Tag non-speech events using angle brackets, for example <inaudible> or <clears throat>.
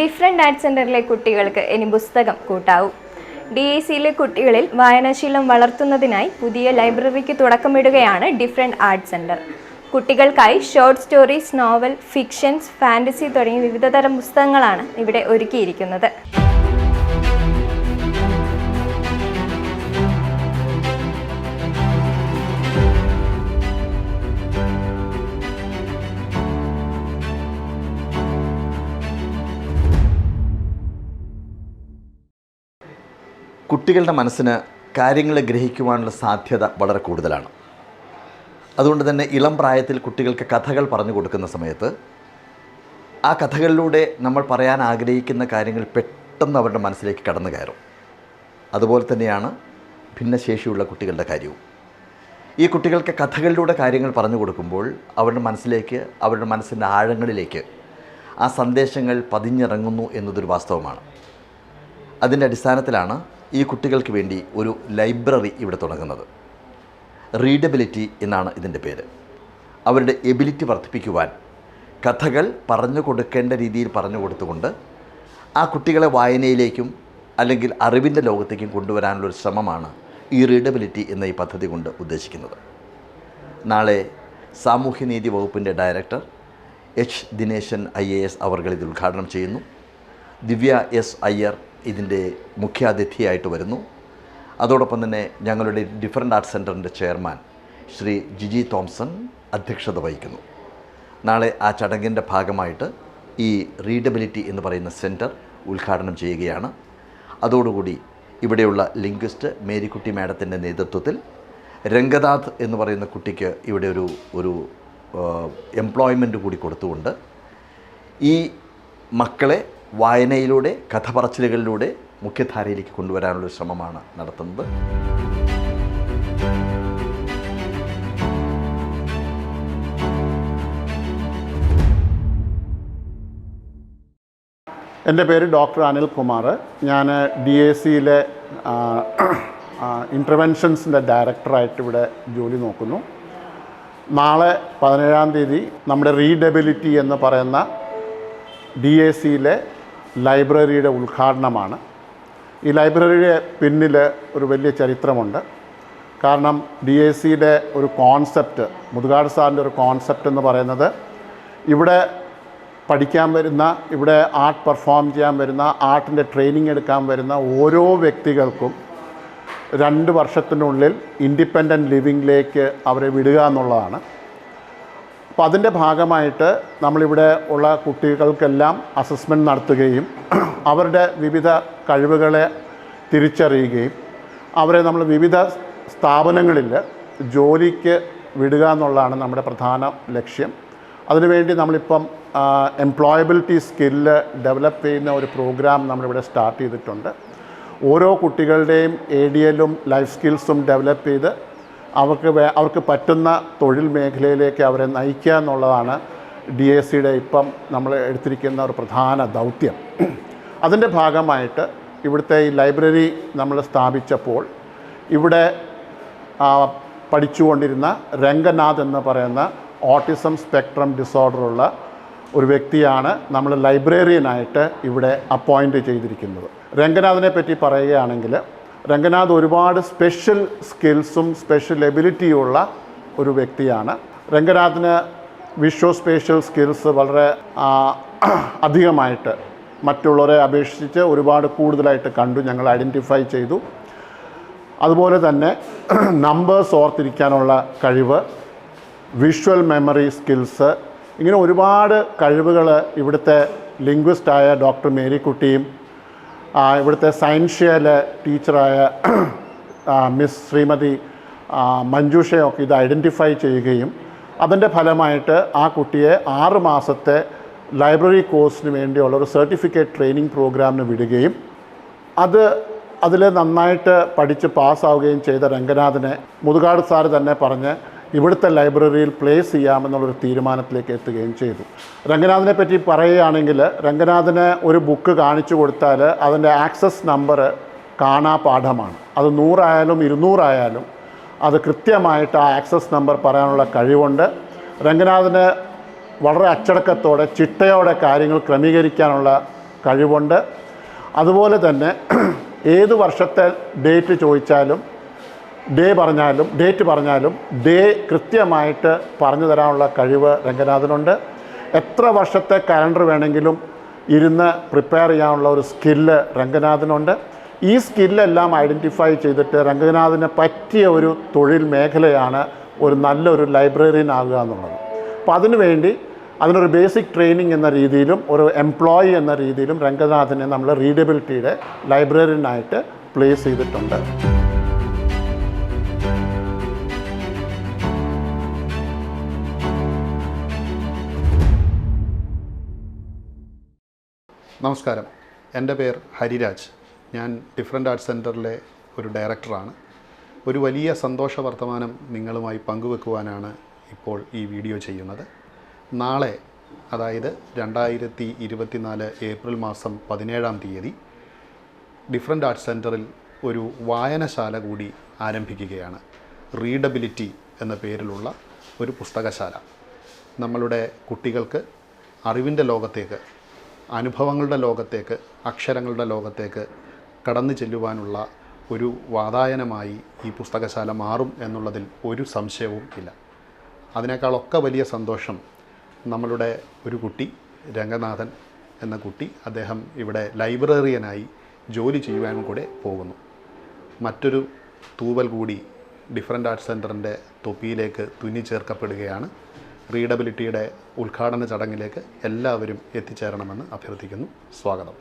Different art സെന്ററിലെ കുട്ടികൾക്ക് ഇനി പുസ്തകം കൂട്ടാവും. ഡി എ സിയിലെ കുട്ടികളിൽ വായനാശീലം വളർത്തുന്നതിനായി പുതിയ ലൈബ്രറിക്ക് തുടക്കമിടുകയാണ് ഡിഫറെന്റ് ആർട്ട് സെന്റർ കുട്ടികൾക്കായി short stories novel fictions fantasy തുടങ്ങി വിവിധതരം പുസ്തകങ്ങളാണ് ഇവിടെ ഒരുക്കിയിരിക്കുന്നത്. കുട്ടികളുടെ മനസ്സിന് കാര്യങ്ങളെ ഗ്രഹിക്കുവാനുള്ള സാധ്യത വളരെ കൂടുതലാണ്. അതുകൊണ്ട് തന്നെ ഇളം പ്രായത്തിൽ കുട്ടികൾക്ക് കഥകൾ പറഞ്ഞു കൊടുക്കുന്ന സമയത്ത് ആ കഥകളിലൂടെ നമ്മൾ പറയാൻ ആഗ്രഹിക്കുന്ന കാര്യങ്ങൾ പെട്ടെന്ന് അവരുടെ മനസ്സിലേക്ക് കടന്നു കയറും. അതുപോലെ തന്നെയാണ് ഭിന്നശേഷിയുള്ള കുട്ടികളുടെ കാര്യവും. ഈ കുട്ടികൾക്ക് കഥകളിലൂടെ കാര്യങ്ങൾ പറഞ്ഞു കൊടുക്കുമ്പോൾ അവരുടെ മനസ്സിലേക്ക് അവരുടെ മനസ്സിന്റെ ആഴങ്ങളിലേക്ക് ആ സന്ദേശങ്ങൾ പതിഞ്ഞിറങ്ങുന്നു എന്നതൊരു വാസ്തവമാണ്. അതിന്റെ അടിസ്ഥാനത്തിലാണ് ഈ കുട്ടികൾക്ക് വേണ്ടി ഒരു ലൈബ്രറി ഇവിടെ തുടങ്ങുന്നത്. റീഡബിലിറ്റി എന്നാണ് ഇതിന്റെ പേര്. അവരുടെ എബിലിറ്റി വർദ്ധിപ്പിക്കുവാൻ കഥകൾ പറഞ്ഞു കൊടുക്കേണ്ട രീതിയിൽ പറഞ്ഞു കൊടുത്തുകൊണ്ട് ആ കുട്ടികളെ വായനയിലേക്കും അല്ലെങ്കിൽ അറിവിന്റെ ലോകത്തേക്കും കൊണ്ടുവരാനുള്ളൊരു ശ്രമമാണ് ഈ റീഡബിലിറ്റി എന്ന ഈ പദ്ധതി കൊണ്ട് ഉദ്ദേശിക്കുന്നത്. നാളെ സാമൂഹ്യനീതി വകുപ്പിന്റെ director H Dineshan I A S അവർ ഇത് ഉദ്ഘാടനം ചെയ്യുന്നു. ദിവ്യ എസ് അയ്യർ ഇതിന്റെ മുഖ്യാതിഥിയായിട്ട് വരുന്നു. അതോടൊപ്പം തന്നെ ഞങ്ങളുടെ ഡിഫറെന്റ് ആർട്സ് സെന്ററിന്റെ ചെയർമാൻ ശ്രീ ജിജി തോംസൺ അധ്യക്ഷത വഹിക്കുന്നു. നാളെ ആ ചടങ്ങിന്റെ ഭാഗമായിട്ട് ഈ റീഡബിലിറ്റി എന്ന് പറയുന്ന സെന്റർ ഉദ്ഘാടനം ചെയ്യുകയാണ്. അതോടുകൂടി ഇവിടെയുള്ള ലിംഗ്വിസ്റ്റ് മേരിക്കുട്ടി മാഡത്തിന്റെ നേതൃത്വത്തിൽ രംഗനാഥ് എന്ന് പറയുന്ന കുട്ടിക്ക് ഇവിടെ ഒരു ഒരു എംപ്ലോയ്മെന്റ് കൂടി കൊടുത്തുകൊണ്ട് ഈ മക്കളെ വായനയിലൂടെ കഥ പറച്ചിലുകളിലൂടെ മുഖ്യധാരയിലേക്ക് കൊണ്ടുവരാനുള്ള ശ്രമമാണ് നടത്തുന്നത്. എന്റെ പേര് ഡോക്ടർ അനിൽ കുമാർ. ഞാൻ ഡി എ സിയിലെ ഇന്റർവെൻഷൻസിന്റെ ഡയറക്ടറായിട്ട് ഇവിടെ ജോലി നോക്കുന്നു. നാളെ പതിനേഴാം തീയതി നമ്മുടെ റീഡബിലിറ്റി എന്ന് പറയുന്ന ഡി എ സിയിലെ ലൈബ്രറിയുടെ ഉദ്ഘാടനമാണ്. ഈ ലൈബ്രറിയുടെ പിന്നിൽ ഒരു വലിയ ചരിത്രമുണ്ട്. കാരണം ഡി എ സിയുടെ ഒരു കോൺസെപ്റ്റ് മുതുകാട് സാറിന്റെ ഒരു കോൺസെപ്റ്റ് എന്ന് പറയുന്നത് ഇവിടെ പഠിക്കാൻ വരുന്ന ഇവിടെ ആർട്ട് പെർഫോം ചെയ്യാൻ വരുന്ന ആർട്ടിന്റെ ട്രെയിനിങ് എടുക്കാൻ വരുന്ന ഓരോ വ്യക്തികൾക്കും രണ്ട് വർഷത്തിനുള്ളിൽ ഇൻഡിപെൻഡന്റ് ലിവിങ്ങിലേക്ക് അവരെ വിടുക എന്നുള്ളതാണ്. അപ്പോൾ അതിന്റെ ഭാഗമായിട്ട് നമ്മളിവിടെ ഉള്ള കുട്ടികൾക്കെല്ലാം അസസ്മെന്റ് നടത്തുകയും അവരുടെ വിവിധ കഴിവുകളെ തിരിച്ചറിയുകയും അവരെ നമ്മൾ വിവിധ സ്ഥാപനങ്ങളിൽ ജോലിക്ക് വിടുക എന്നുള്ളതാണ് നമ്മുടെ പ്രധാന ലക്ഷ്യം. അതിനുവേണ്ടി നമ്മളിപ്പം എംപ്ലോയബിലിറ്റി സ്കില്ല് ഡെവലപ്പ് ചെയ്യുന്ന ഒരു പ്രോഗ്രാം നമ്മളിവിടെ സ്റ്റാർട്ട് ചെയ്തിട്ടുണ്ട്. ഓരോ കുട്ടികളുടെയും എ ഡി എല്ലും ലൈഫ് സ്കിൽസും ഡെവലപ്പ് ചെയ്ത് അവർക്ക് അവർക്ക് പറ്റുന്ന തൊഴിൽ മേഖലയിലേക്ക് അവരെ നയിക്കുക എന്നുള്ളതാണ് ഡി എ സിയുടെ ഇപ്പം നമ്മൾ എടുത്തിരിക്കുന്ന ഒരു പ്രധാന ദൗത്യം. അതിന്റെ ഭാഗമായിട്ട് ഇവിടുത്തെ ഈ ലൈബ്രറി നമ്മൾ സ്ഥാപിച്ചപ്പോൾ ഇവിടെ പഠിച്ചുകൊണ്ടിരുന്ന രംഗനാഥ് എന്ന് പറയുന്ന ഓട്ടിസം സ്പെക്ട്രം ഡിസോർഡറുള്ള ഒരു വ്യക്തിയാണ് നമ്മൾ ലൈബ്രറിയനായിട്ട് ഇവിടെ അപ്പോയിന്റ് ചെയ്തിരിക്കുന്നത്. രംഗനാഥിനെ പറ്റി പറയുകയാണെങ്കിൽ രംഗനാഥ് ഒരുപാട് സ്പെഷ്യൽ സ്കിൽസും സ്പെഷ്യൽ എബിലിറ്റിയുള്ള ഒരു വ്യക്തിയാണ്. രംഗനാഥിന് വിഷ്വൽ സ്പേഷ്യൽ സ്കിൽസ് വളരെ അധികമായിട്ട് മറ്റുള്ളവരെ അപേക്ഷിച്ച് ഒരുപാട് കൂടുതലായിട്ട് കണ്ടു ഞങ്ങൾ ഐഡന്റിഫൈ ചെയ്തു. അതുപോലെ തന്നെ നമ്പേഴ്സ് ഓർത്തിരിക്കാനുള്ള കഴിവ് വിഷ്വൽ മെമ്മറി സ്കിൽസ് ഇങ്ങനെ ഒരുപാട് കഴിവുകൾ ഇവിടുത്തെ ലിംഗ്വിസ്റ്റായ ഡോക്ടർ മേരിക്കുട്ടിയും ഇവിടുത്തെ സയൻഷ്യയിലെ ടീച്ചറായ <clears throat> മിസ് ശ്രീമതി മഞ്ജുഷയൊക്കെ ഇത് ഐഡന്റിഫൈ ചെയ്യുകയും അതിന്റെ ഫലമായിട്ട് ആ കുട്ടിയെ ആറ് മാസത്തെ ലൈബ്രറി കോഴ്സിന് വേണ്ടിയുള്ള ഒരു സർട്ടിഫിക്കറ്റ് ട്രെയിനിങ് പ്രോഗ്രാമിന് വിടുകയും അത് അതിൽ നന്നായിട്ട് പഠിച്ച് പാസ്സാവുകയും ചെയ്ത രംഗനാഥിനെ മുതുകാട് സാർ തന്നെ പറഞ്ഞ് ഇവിടുത്തെ ലൈബ്രറിയിൽ പ്ലേസ് ചെയ്യാമെന്നുള്ളൊരു തീരുമാനത്തിലേക്ക് എത്തുകയും ചെയ്തു. രംഗനാഥിനെ പറ്റി പറയുകയാണെങ്കിൽ രംഗനാഥിന് ഒരു ബുക്ക് കാണിച്ചു കൊടുത്താൽ അതിന്റെ ആക്സസ് നമ്പർ കാണാ പാഠമാണ് അത് നൂറായാലും ഇരുന്നൂറായാലും അത് കൃത്യമായിട്ട് ആ ആക്സസ് നമ്പർ പറയാനുള്ള കഴിവുണ്ട്. രംഗനാഥിന് വളരെ അച്ചടക്കത്തോടെ ചിട്ടയോടെ കാര്യങ്ങൾ ക്രമീകരിക്കാനുള്ള കഴിവുണ്ട്. അതുപോലെ തന്നെ ഏത് വർഷത്തെ ഡേറ്റ് ചോദിച്ചാലും ഡേ പറഞ്ഞാലും ഡേറ്റ് പറഞ്ഞാലും ഡേ കൃത്യമായിട്ട് പറഞ്ഞു തരാനുള്ള കഴിവ് രംഗനാഥനുണ്ട്. എത്ര വർഷത്തെ കലണ്ടർ വേണമെങ്കിലും ഇരുന്ന് പ്രിപ്പയർ ചെയ്യാനുള്ള ഒരു സ്കില്ല് രംഗനാഥനുണ്ട്. ഈ സ്കില്ലെല്ലാം ഐഡന്റിഫൈ ചെയ്തിട്ട് രംഗനാഥന് പറ്റിയ ഒരു തൊഴിൽ മേഖലയാണ് ഒരു നല്ലൊരു ലൈബ്രറിയൻ ആകുക എന്നുള്ളത്. അപ്പോൾ അതിനുവേണ്ടി അതിനൊരു ബേസിക് ട്രെയിനിങ് എന്ന രീതിയിലും ഒരു എംപ്ലോയി എന്ന രീതിയിലും രംഗനാഥനെ നമ്മൾ റീഡബിലിറ്റിയുടെ ലൈബ്രറിയനായിട്ട് പ്ലേസ് ചെയ്തിട്ടുണ്ട്. നമസ്കാരം. എന്റെ പേർ ഹരിരാജ്. ഞാൻ ഡിഫറെന്റ് ആർട്സ് സെന്ററിലെ ഒരു ഡയറക്ടറാണ്. ഒരു വലിയ സന്തോഷ വർത്തമാനം നിങ്ങളുമായി പങ്കുവെക്കുവാനാണ് ഇപ്പോൾ ഈ വീഡിയോ ചെയ്യുന്നത്. നാളെ അതായത് രണ്ടായിരത്തി ഇരുപത്തിനാല് ഏപ്രിൽ മാസം പതിനേഴാം തീയതി ഡിഫറെന്റ് ആർട്സ് സെന്ററിൽ ഒരു വായനശാല കൂടി ആരംഭിക്കുകയാണ്. റീഡബിലിറ്റി എന്ന പേരിലുള്ള ഒരു പുസ്തകശാല. നമ്മളുടെ കുട്ടികൾക്ക് അറിവിന്റെ ലോകത്തേക്ക് അനുഭവങ്ങളുടെ ലോകത്തേക്ക് അക്ഷരങ്ങളുടെ ലോകത്തേക്ക് കടന്നു ചെല്ലുവാനുള്ള ഒരു വാതായനമായി ഈ പുസ്തകശാല മാറും എന്നുള്ളതിൽ ഒരു സംശയവും ഇല്ല. അതിനേക്കാളൊക്കെ വലിയ സന്തോഷം നമ്മളുടെ ഒരു കുട്ടി രംഗനാഥൻ എന്ന കുട്ടി അദ്ദേഹം ഇവിടെ ലൈബ്രറിയനായി ജോലി ചെയ്യുവാനും കൂടെ പോകുന്നു. മറ്റൊരു തൂവൽ കൂടി ഡിഫറെന്റ് ആർട്സ് സെന്ററിന്റെ തൊപ്പിയിലേക്ക് തുന്നി ചേർക്കപ്പെടുകയാണ് റീഡബിലിറ്റിയുടെ ഉദ്ഘാടന ചടങ്ങിലേക്ക് എല്ലാവരും എത്തിച്ചേരണമെന്ന് അഭ്യർത്ഥിക്കുന്നു. സ്വാഗതം.